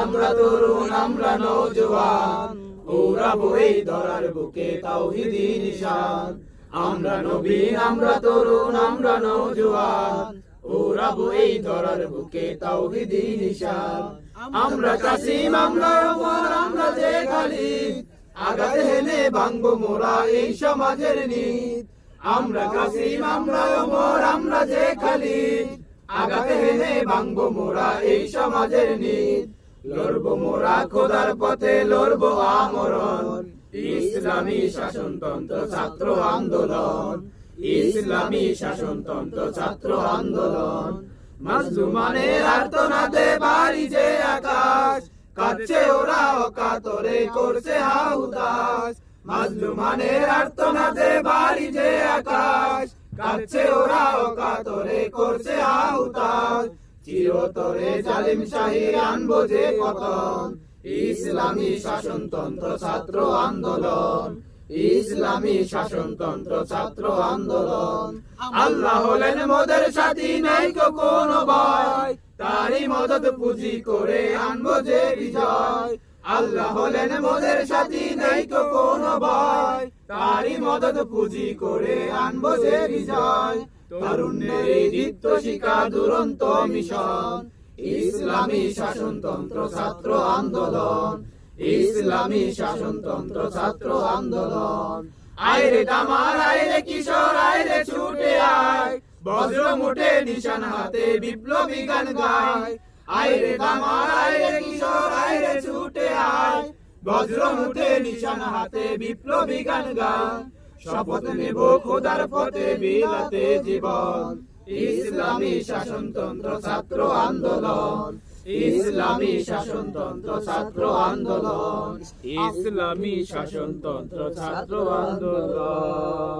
আমরা এই নবীন, আমরা তরুণ, আমরা নৌজওয়ান ওরাবো এই ধরার বুকে তাওহিদি নিশান। আমরা কাসিম, আমরা আমরা যে খালিদ। আগাতে হেনে ভাঙবো মোরা এই সমাজের নীত। আমরা কাসিম, আমরা ওমর, আমরা যে খালিদ। আগাতে হেনে ভাঙবো মোরা এই সমাজের নীত। লড়বো মোরা খোদার পথে, লড়বো আমরণ। ইসলামী শাসনতন্ত্র ছাত্র আন্দোলন। ইসলামী শাসনতন্ত্র ছাত্র আন্দোলন। মাজলুমানের আর্তনাদে বাড়ি যে আকাশ কাচ্ছে ওরা অকাতরে, করছে হাউদাস মাজলুমানের আর্তনাদে বাড়ি যে আকাশ কাচ্ছে ওরা, অকাতরে করছে হাউদাস চিরতরে জালিম শাহী আনব যে পতন। ইসলামী শাসনতন্ত্র ছাত্র আন্দোলন। ইসলামী শাসনতন্ত্র ছাত্র আন্দোলন। আল্লাহ হলেন মোদের সাথী, নাই কোনো ভয়। তারই মদত পুঁজি করে আনব যে বিজয়। আল্লাহ হলেন মোদের সাথী, নাই কোনো ভয়। তারই মদত পুঁজি করে আনব যে বিজয় তরুণের এই দীপ্ত শিকা দুরন্ত মিশন। ইসলামী শাসনতন্ত্র ছাত্র আন্দোলন। ইসলামী শাসনতন্ত্র ছাত্র আন্দোলন। আইরে কামার আইরে কিশোর আইরে ছুটে আয়। বজ্র মুঠে নিশান হাতে বিপ্লবী গান গায়। আইরে কামার আইরে কিশোর আইরে ছুটে আয় বজ্র মুঠে নিশান হাতে বিপ্লবী গান গান শপথ নেব খোদার পথে বিলাতে জীবন। ইসলামী শাসনতন্ত্র ছাত্র আন্দোলন। ইসলামী শাসনতন্ত্র ছাত্র আন্দোলন। ইসলামী শাসনতন্ত্র ছাত্র আন্দোলন।